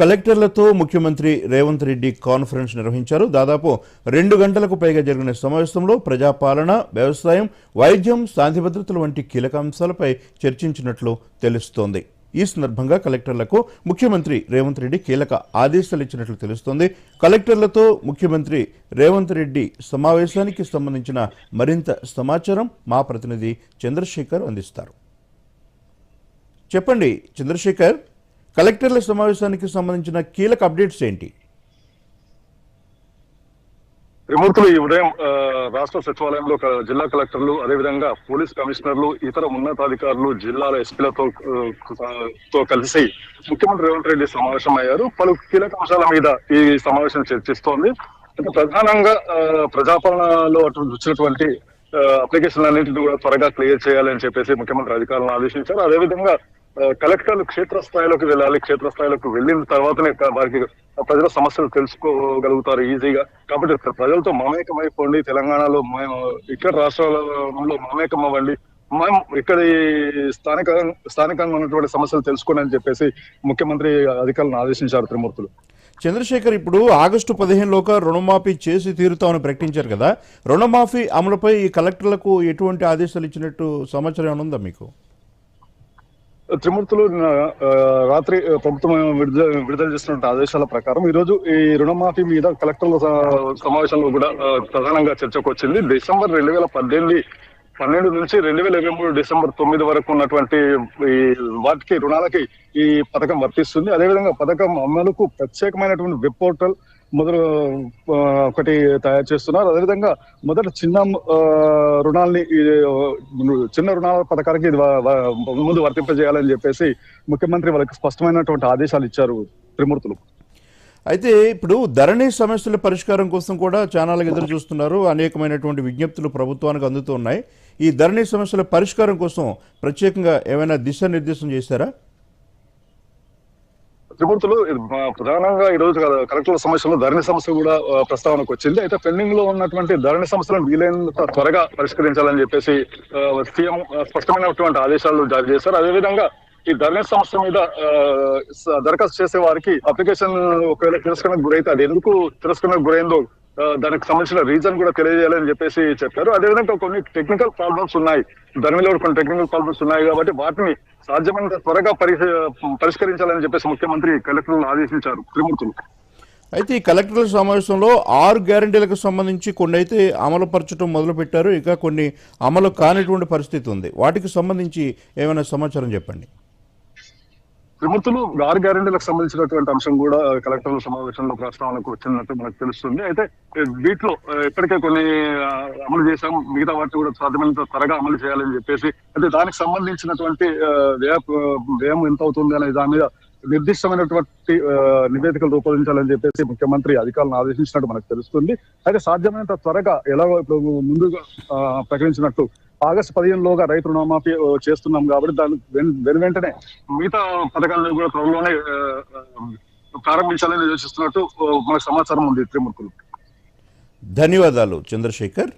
కలెక్టర్లతో ముఖ్యమంత్రి రేవంత్ రెడ్డి కాన్ఫరెన్స్ నిర్వహించారు. దాదాపు రెండు గంటలకు పైగా జరిగిన సమావేశంలో ప్రజాపాలన వ్యవసాయం వైద్యం శాంతి భద్రతలు వంటి కీలక అంశాలపై చర్చించినట్లు తెలుస్తోంది. ఈ సందర్భంగా కలెక్టర్లకు ముఖ్యమంత్రి రేవంత్ రెడ్డి కీలక ఆదేశాలు ఇచ్చినట్లు తెలుస్తోంది. కలెక్టర్లతో ముఖ్యమంత్రి రేవంత్ రెడ్డి సమావేశానికి సంబంధించిన మరింత సమాచారం మా ప్రతినిధి చంద్రశేఖర్ అందిస్తారు. చెప్పండి చంద్రశేఖర్. కలెక్టర్ల సమావేశానికి సంబంధించిన కీలక అప్డేట్స్ ఏంటి? త్రిమూర్తులు ఈ ఉదయం రాష్ట్ర సచివాలయంలో జిల్లా కలెక్టర్లు అదేవిధంగా పోలీస్ కమిషనర్లు ఇతర ఉన్నతాధికారులు జిల్లాల ఎస్పీలతో తో కలిసి ముఖ్యమంత్రి రేవంత్ రెడ్డి సమావేశం అయ్యారు పలు కీలక అంశాల మీద ఈ సమావేశం చర్చిస్తోంది. ప్రధానంగా ప్రజాపాలనలో అటు వచ్చినటువంటి అప్లికేషన్ అన్నింటినీ కూడా త్వరగా క్లియర్ చేయాలని చెప్పేసి ముఖ్యమంత్రి అధికారులను ఆదేశించారు. అదేవిధంగా కలెక్టర్లు క్షేత్రస్థాయిలోకి వెళ్ళాలి. క్షేత్రస్థాయిలోకి వెళ్ళిన తర్వాతనే వారికి ప్రజల సమస్యలు తెలుసుకోగలుగుతారు ఈజీగా. కాబట్టి ప్రజలతో మమేకమైపోండి. తెలంగాణలో మేము ఇక్కడ రాష్ట్రాలలో మమేకం అవ్వండి మేము ఇక్కడ స్థానిక స్థానికంగా ఉన్నటువంటి సమస్యలు తెలుసుకోండి అని చెప్పేసి ముఖ్యమంత్రి అధికారులను ఆదేశించారు త్రిమూర్తులు. చంద్రశేఖర్ ఇప్పుడు ఆగస్టు పదిహేనులోగా రుణమాఫీ చేసి తీరుతామని ప్రకటించారు కదా. రుణమాఫీ అమలుపై ఈ కలెక్టర్లకు ఎటువంటి ఆదేశాలు ఇచ్చినట్టు సమాచారం ఏమైనా ఉందా మీకు? త్రిమూర్తులు నిన్న, రాత్రి ప్రభుత్వం విడుదల విడుదల చేస్తున్న ఆదేశాల ప్రకారం ఈ రోజు ఈ రుణమాఫీ మీద కలెక్టర్ల సమావేశంలో కూడా ప్రధానంగా చర్చకు వచ్చింది. డిసెంబర్ రెండు వేల పద్దెనిమిది పన్నెండు నుంచి రెండు వేల ఇరవై మూడు డిసెంబర్ తొమ్మిది వరకు ఉన్నటువంటి ఈ వాటికి రుణాలకి ఈ పథకం వర్తిస్తుంది. అదేవిధంగా పథకం అమలుకు ప్రత్యేకమైనటువంటి వెబ్ పోర్టల్ మొదలు ఒకటి తయారు చేస్తున్నారు. అదేవిధంగా మొదట చిన్న రుణాలని రుణాల్ని చిన్న రుణాల పథకానికి ఇది ముందు వర్తింపజేయాలని చెప్పేసి ముఖ్యమంత్రి వాళ్ళకి స్పష్టమైనటువంటి ఆదేశాలు ఇచ్చారు త్రిమూర్తులు. అయితే ఇప్పుడు ధరణి సమస్యల పరిష్కారం కోసం కూడా చాలా ఎదురు చూస్తున్నారు. అనేకమైనటువంటి విజ్ఞప్తులు ప్రభుత్వానికి అందుతున్నాయి. ఈ ధరణి సమస్యల పరిష్కారం కోసం ప్రత్యేకంగా ఏమైనా దిశానిర్దేశం చేశారా? త్రిమూర్తులు ప్రధానంగా ఈ రోజు కలెక్టర్ల సమస్యలో ధరణి సమస్య కూడా ప్రస్తావనకు వచ్చింది. అయితే పెండింగ్లో ఉన్నటువంటి ధరణి సమస్యలను వీలైనంత త్వరగా పరిష్కరించాలని చెప్పేసి సీఎం స్పష్టమైనటువంటి ఆదేశాలు జారీ చేశారు. అదేవిధంగా ఈ ధరణి సమస్య మీద దరఖాస్తు చేసే వారికి అప్లికేషన్ ఒకవేళ తిరస్కరణకు గురైతే అది ఎందుకు తిరస్కరణకు గురైందో దానికి సంబంధించిన రీజన్ కూడా తెలియజేయాలని చెప్పేసి చెప్పారు. అదేవిధంగా కొన్ని టెక్నికల్ ప్రాబ్లమ్స్ ఉన్నాయి. ధర్మిలో కొన్ని టెక్నికల్ ప్రాబ్లమ్స్ ఉన్నాయి కాబట్టి వాటిని సాధ్యమైనంత త్వరగా పరిష్కరించాలని చెప్పేసి ముఖ్యమంత్రి కలెక్టర్లను ఆదేశించారు. త్రిమూర్తులు. అయితే ఈ కలెక్టర్ల సమావేశంలో ఆరు గ్యారంటీలకు సంబంధించి కొన్ని అయితే అమలు పరచడం మొదలుపెట్టారు. ఇంకా కొన్ని అమలు కానిటువంటి పరిస్థితి ఉంది. వాటికి సంబంధించి ఏమైనా సమాచారం చెప్పండి. త్రిమూర్తులు ఆరు గ్యారెంటీలకు సంబంధించినటువంటి అంశం కూడా కలెక్టర్ల సమావేశంలో ప్రస్తావనకు వచ్చినట్టు మనకు తెలుస్తుంది. అయితే వీటిలో ఇప్పటికే కొన్ని అమలు చేశాం. మిగతా వాటిని కూడా సాధ్యమైనంత త్వరగా అమలు చేయాలని చెప్పేసి అయితే దానికి సంబంధించినటువంటి వ్యయ వ్యయం ఎంత అవుతుంది అనే దాని మీద నిర్దిష్టమైనటువంటి నివేదికలు రూపొందించాలని చెప్పేసి ముఖ్యమంత్రి అధికారులను ఆదేశించినట్టు మనకు తెలుస్తుంది. అయితే సాధ్యమైనంత త్వరగా ఎలాగో ఇప్పుడు ముందుగా ఆ, ప్రకటించినట్టు ఆగస్టు పదిహేనులోగా రైతు రుణమాఫీ చేస్తున్నాం కాబట్టి దాని వెను వెంటనే మిగతా పథకాలను కూడా త్వరలోనే ప్రారంభించాలని యోచిస్తున్నట్టు మనకు సమాచారం ఉంది త్రిమూర్తులు. ధన్యవాదాలు చంద్రశేఖర్.